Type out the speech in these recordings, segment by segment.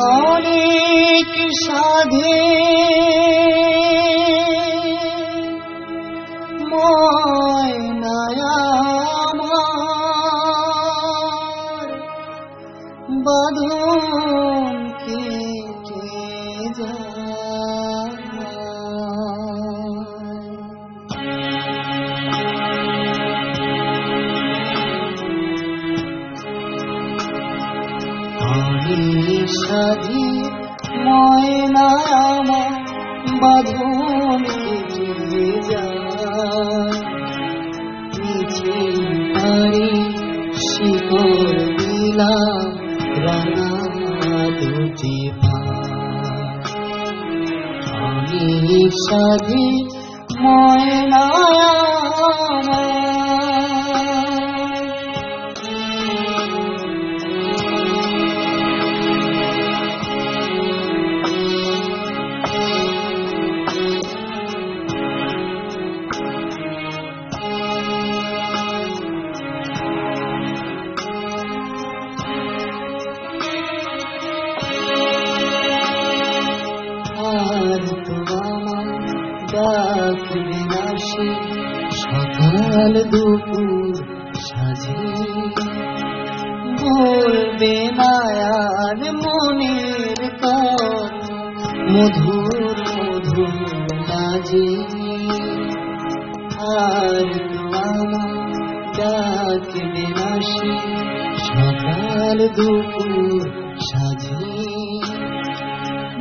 অনেক সাধে। ময়নায় সাধি ময়না আমার বাঁধন নিচে পারি শিকড় দিলাম রানা দুটি আমি সাধি ময়না সে সকাল দুপুর সাজে। বলবে আর মনের কথা মধুর মধুর বাজে আর আমার ডাকবে না সে সকাল দুপুর সাজে।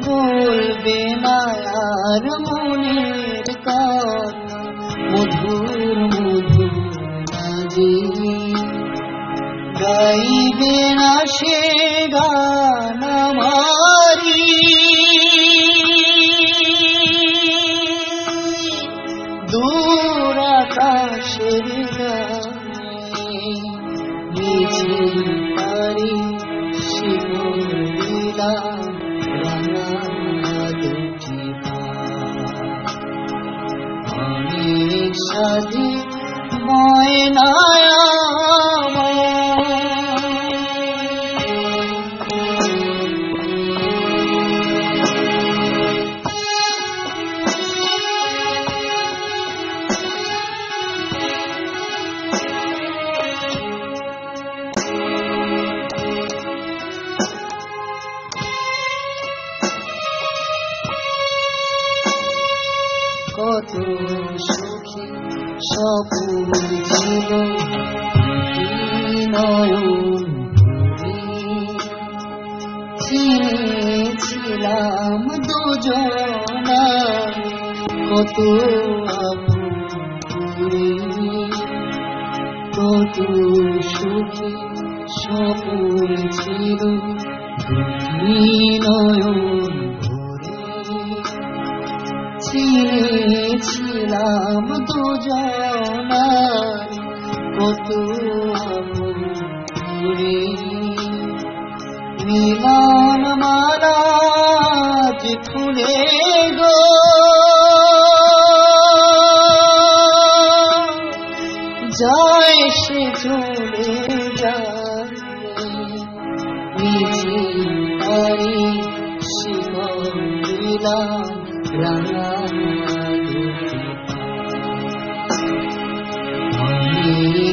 বলবে আর মনের কথা গাইবে না সে গান মারি দূর আকাশের রাঙা দুটি আমি সাধি ময়নায় স্বপ্ন ছিল নয়ন। চিনেছিলাম দুজনা কত আপন কত সুখী স্বপ্ন ছিল নয়ন ভরে দুজন কত মিলাম মারা খুলে